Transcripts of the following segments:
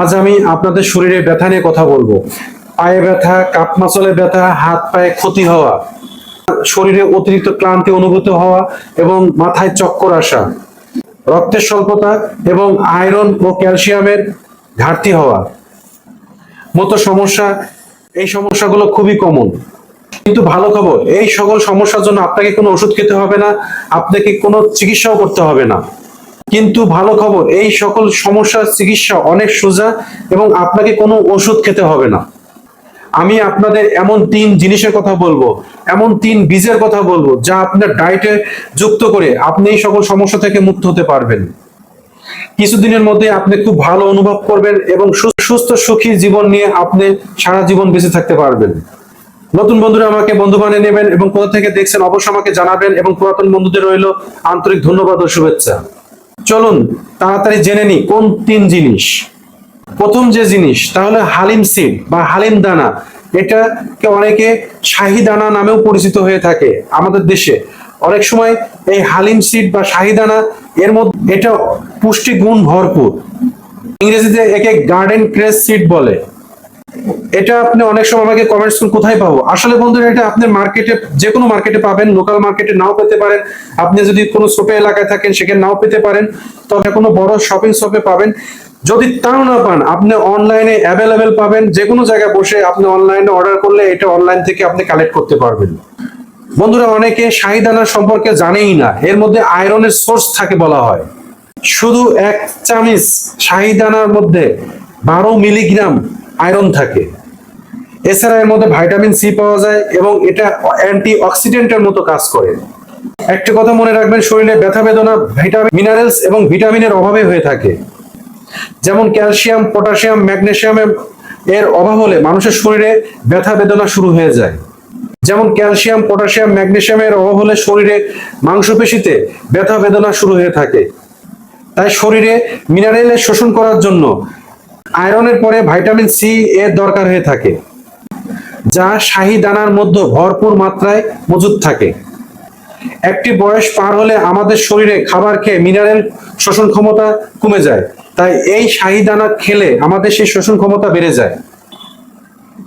আজ আমি আপনাদের শরীরে ব্যথা নিয়ে কথা বলব। পায়ে ব্যথা, কাপ মাসলে ব্যথা, হাত পায়ে ক্ষতি হওয়া, শরীরে অতিরিক্ত ক্লান্তি অনুভূত হওয়া এবং মাথায় চক্কর আসা, রক্তের স্বল্পতা এবং আয়রন ও ক্যালসিয়ামের ঘাটতি হওয়া। মতো সমস্যা, এই সমস্যাগুলো খুবই কমন কিন্তু ভালো খবর, এই সকল সমস্যার জন্য আপনাকে কোনো ওষুধ খেতে হবে না, আপনাকে কোনো চিকিৎসাও করতে হবে না। কিন্তু ভালো খবর, এই সকল সমস্যার চিকিৎসা অনেক সোজা এবং আপনাকে কোনো ওষুধ খেতে হবে না। আমি আপনাদের এমন তিন জিনিসের কথা বলব, এমন তিন বীজের কথা বলব, যা আপনার ডায়েটে যুক্ত করে আপনি এই সকল সমস্যা থেকে মুক্ত হতে পারবেন। কিছুদিনের মধ্যে আপনি খুব ভালো অনুভব করবেন এবং সুস্থ সুখী জীবন নিয়ে আপনি সারা জীবন বেঁচে থাকতে পারবেন। নতুন বন্ধুরা আমাকে বন্ধু বানিয়ে নেবেন এবং কোথা থেকে দেখছেন অবশ্যই আমাকে জানাবেন এবং পুরাতন বন্ধুদের রইল আন্তরিক ধন্যবাদ ও শুভেচ্ছা। চলুন তাড়াতাড়ি জেনে নি কোন তিন জিনিস। প্রথম যে জিনিস তাহলে হালিম সিড বা হালিম দানা। এটাকে অনেকে শাহি দানা নামেও পরিচিত হয়ে থাকে আমাদের দেশে। অনেক সময় এই হালিম সিড বা শাহি দানা, এর মধ্যে এটা পুষ্টিগুণ ভরপুর। ইংরেজিতে একে গার্ডেন ক্রেস সিড বলে। এটা আপনি অনেক সময় আমাকে কমেন্টস করুন কোথায় পাবো? আসলে বন্ধুরা, এটা আপনি মার্কেটে যে কোনো মার্কেটে পাবেন লোকাল মার্কেটে নাও পেতে পারেন। আপনি যদি কোনো ছোট এলাকায় থাকেন, সেখানে নাও পেতে পারেন। তবে কোনো বড় শপিং শপে পাবেন। যদি তাও না পান, আপনি অনলাইনে অ্যাভেলেবেল পাবেন। যে কোনো জায়গায় বসে আপনি অনলাইনে অর্ডার করলে এটা অনলাইন থেকে আপনি কালেক্ট করতে পারবেন। বন্ধুরা, অনেকে শাহিদানা সম্পর্কে জানেই না। এর মধ্যে আয়রনের সোর্স থাকে বলা হয়। শুধু এক চামিচ শাহিদানার মধ্যে বারো মিলিগ্রাম আয়রন থাকে। এছাড়া এর মধ্যে ভাইটামিন সি পাওয়া যায় এবং এটা অ্যান্টি অক্সিডেন্টের মতো কাজ করে। একটা কথা মনে রাখবেন, শরীরে ব্যথা বেদনা, ভিটামিন, মিনারেলস এবং ভিটামিনের অভাবে হয়ে থাকে। যেমন ক্যালসিয়াম, পটাশিয়াম, ম্যাগনেসিয়াম এর অভাব হলে মানুষের শরীরে ব্যথা বেদনা শুরু হয়ে যায়। যেমন ক্যালসিয়াম, পটাশিয়াম ম্যাগনেসিয়ামের অভাব হলে শরীরে মাংসপেশিতে ব্যথা বেদনা শুরু হয়ে থাকে। তাই শরীরে মিনারেলের শোষণ করার জন্য আয়রনের পরে ভাইটামিন সি এর দরকার হয়ে থাকে, যা শাহী দানার মধ্যে ভরপুর মাত্রায় মজুদ থাকে। একটি বয়স পার হলে আমাদের শরীরে খাবার খেয়ে মিনারেল শোষণ ক্ষমতা কমে যায়, তাই এই শাহী দানা খেলে আমাদের সেই শোষণ ক্ষমতা বেড়ে যায়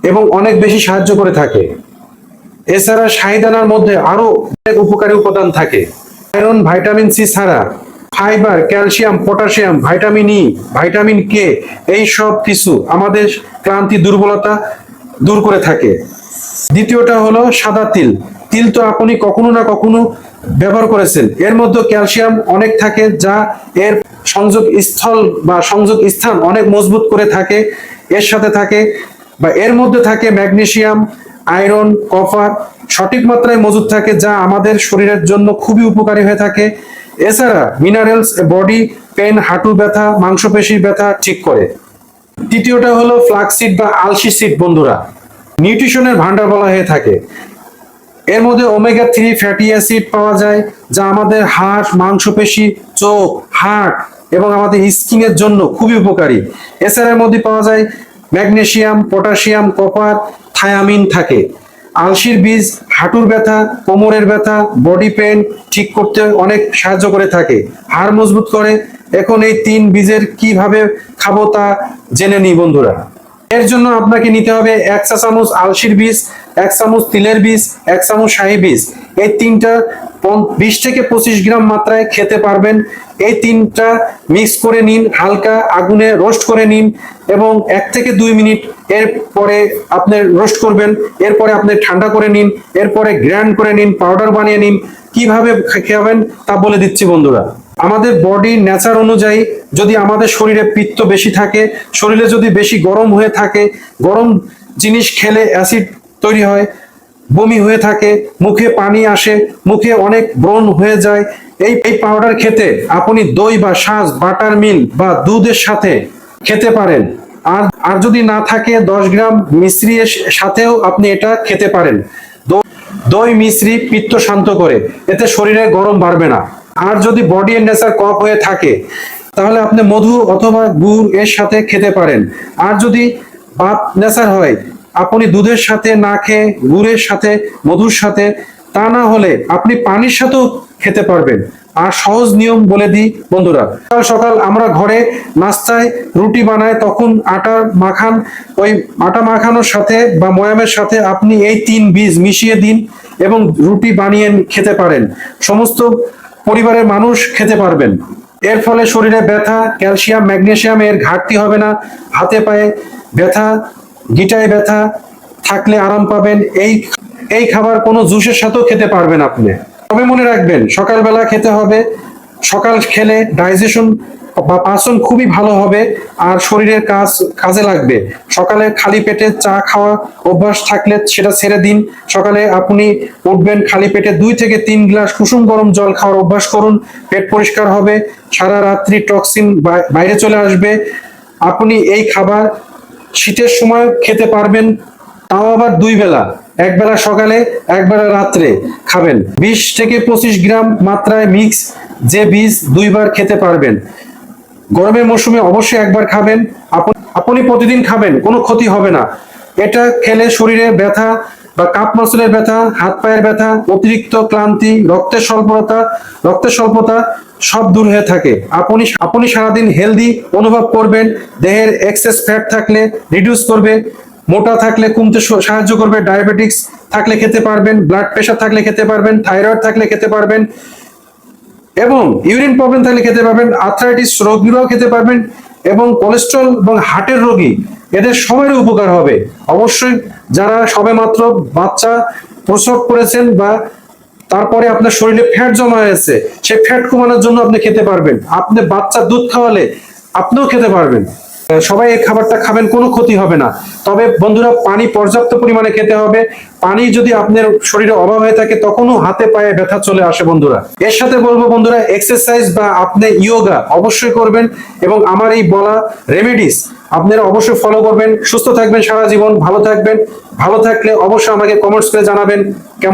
এবং অনেক বেশি সাহায্য করে থাকে। এছাড়া শাহী দানার মধ্যে আরও অনেক উপকারী উপাদান থাকে। আয়রন ভাইটামিন সি ছাড়া fibre, calcium, potassium, vitamin E, vitamin K, এই সব কিছু আমাদের ক্লান্তি, দুর্বলতা দূর করে থাকে। দ্বিতীয়টা হলো সাদা তিল। তিল তো আপনি কখনো না কখনো ব্যবহার করেছেন। এর মধ্যে ক্যালসিয়াম অনেক থাকে যা এর সংযোগ স্থল বা সংযোগ স্থান অনেক মজবুত করে থাকে, এর সাথে থাকে বা এর মধ্যে থাকে ম্যাগনেশিয়াম আয়রন, কপার সঠিক মাত্রায় মজুদ থাকে যা আমাদের শরীরের জন্য খুবই উপকারী হয়ে থাকে। এছাড়া মিনারেলস বডি পেন হাঁটু ব্যথা মাংসপেশি ব্যথা ঠিক করে। তৃতীয়টা হলো ফ্লাক্সিড বা আলসি সিড বন্ধুরা। নিউট্রিশনের ভান্ডার বলা হয়ে থাকে। এর মধ্যে ওমেগা থ্রি ফ্যাটি অ্যাসিড পাওয়া যায়, যা আমাদের হাড়, মাংসপেশি, চোখ হার্ট এবং আমাদের স্কিন এর জন্য খুবই উপকারী। এছাড়া এর মধ্যে পাওয়া যায় ম্যাগনেসিয়াম পটাশিয়াম কপার থায়ামিন থাকে। আলসির বীজ, হাঁটুর ব্যথা, কোমরের ব্যথা বডি পেন ঠিক করতে অনেক সাহায্য করে থাকে। হাড় মজবুত করে। এখন এই তিন বীজের কীভাবে খাব তা জেনে নিই বন্ধুরা। এর জন্য আপনাকে নিতে হবে এক চা চামচ আলসির বীজ, এক চামচ তিলের বীজ, এক চামচ শাহী বীজ। এই তিনটা বিশ থেকে পঁচিশ গ্রাম মাত্রায় খেতে পারবেন। এই তিনটা মিক্স করে নিন, হালকা আগুনে রোস্ট করে নিন এবং এক থেকে দুই মিনিট এরপরে আপনি রোস্ট করবেন এরপরে আপনি ঠান্ডা করে নিন এরপরে গ্র্যান্ড করে নিন, পাউডার বানিয়ে নিন। কীভাবে খাবেন তা বলে দিচ্ছি বন্ধুরা। আমাদের বডি নেচার অনুযায়ী যদি আমাদের শরীরে পিত্ত বেশি থাকে, শরীরে যদি বেশি গরম হয়ে থাকে, গরম জিনিস খেলে অ্যাসিড তৈরি হয়, বমি হয়ে থাকে, মুখে পানি আসে, মুখে অনেক ব্রণ হয়ে যায়, এই এই পাউডার খেতে আপনি দই বা শাঁস বাটার মিল বা দুধের সাথে খেতে পারেন। আর আর যদি না থাকে, দশ গ্রাম মিশ্রি এর সাথেও আপনি এটা খেতে পারেন। দই মিশ্রি পিত্ত শান্ত করে, এতে শরীরে গরম বাড়বে না। আর যদি বডি এর নেচার কফ হয়ে থাকে, তাহলে আপনি মধু অথবা গুড় এর সাথে খেতে পারেন। আর যদি বাত নেচার হয়, আপনি দুধের সাথে না খেয়ে, গুড়ের সাথে, মধুর সাথে, তা না হলে আপনি পানির সাথেও খেতে পারবেন। আর সহজ নিয়ম বলে দিই, বন্ধুরা, সকাল সকাল আমরা ঘরে নাস্তায় রুটি বানাই, তখন আটা মাখান, ওই আটা মাখানোর সাথে বা ময়ামের সাথে আপনি এই তিন বীজ মিশিয়ে দিন এবং রুটি বানিয়ে খেতে পারেন। সমস্ত পরিবারের মানুষ খেতে পারবেন। এর ফলে শরীরে ব্যথা, ক্যালসিয়াম ম্যাগনেশিয়াম এর ঘাটতি হবে না। হাতে পায়ে ব্যথা, গিটায় ব্যথা থাকলে আরাম পাবেন। এই এই খাবার কোনো জুসের সাথেও খেতে পারবেন আপনি। তবে মনে রাখবেন, সকালবেলা খেতে হবে। সকাল খেলে ডাইজেশন বা পাচন খুবই ভালো হবে আর শরীরের কাজ কাজে লাগবে। সকালে খালি পেটে চা খাওয়া অভ্যাস থাকলে সেটা ছেড়ে দিন। সকালে আপনি উঠবেন খালি পেটে দুই থেকে তিন গ্লাস কুসুম গরম জল খাওয়ার অভ্যাস করুন। পেট পরিষ্কার হবে, সারা রাত্রি টক্সিন বাইরে চলে আসবে। আপনি এই খাবার শীতের সময় খেতে পারবেন, তাও আবার দুই বেলা। এক বেলা সকালে, এক বেলা রাত্রে খাবেন। বিশ থেকে পঁচিশ গ্রাম মাত্রায় মিক্স যে বীজ দুইবার খেতে পারবেন। গরমের মৌসুমে অবশ্যই একবার খাবেন। আপনি প্রতিদিন খাবেন, কোনো ক্ষতি হবে না। এটা খেলে শরীরে ব্যথা বা কাপ মাসলের ব্যথা, হাত পায়ের ব্যথা, অতিরিক্ত ক্লান্তি, রক্তের স্বল্পতা রক্তের স্বল্পতা সব দূর হয়ে থাকে। আপনি আপনি সারাদিন হেলদি অনুভব করবেন, দেহের এক্সেস ফ্যাট থাকলে রিডিউস করবে, মোটা থাকলে কমতে সাহায্য করবে ডায়াবেটিক্স থাকলে খেতে পারবেন ব্লাড প্রেশার থাকলে খেতে পারবেন থাইরয়েড থাকলে খেতে পারবেন। এবং ইউরিন প্রবলেম থাকলে খেতে পারবেন আর্থ্রাইটিস রোগীরাও খেতে পারবেন এবং কোলেস্ট্রল এবং হার্টের রোগী এদের সবারই উপকার হবে। অবশ্যই যারা সবে মাত্র বাচ্চা প্রসব করেছেন বা তারপরে আপনার শরীরে ফ্যাট জমা হয়েছে, সেই ফ্যাট কমানোর জন্য আপনি খেতে পারবেন। আপনি বাচ্চা দুধ খাওয়ালে আপনিও খেতে পারবেন। সবাই এই খাবারটা খাবেন, কোনো ক্ষতি হবে না। তবে বন্ধুরা, পানি পর্যাপ্ত পরিমাণে খেতে হবে। পানি যদি আপনার শরীরে অভাব হয়ে থাকে, তখনও হাতে পায়ে ব্যথা চলে আসে বন্ধুরা। এর সাথে বলব বন্ধুরা এক্সারসাইজ বা আপনি ইয়োগা অবশ্যই করবেন এবং আমার এই বলা রেমেডিস আপনারা অবশ্যই ফলো করবেন। সুস্থ থাকবেন সারা জীবন, ভালো থাকবেন। ভালো থাকলে অবশ্যই আমাকে কমেন্টস করে জানাবেন। কেমন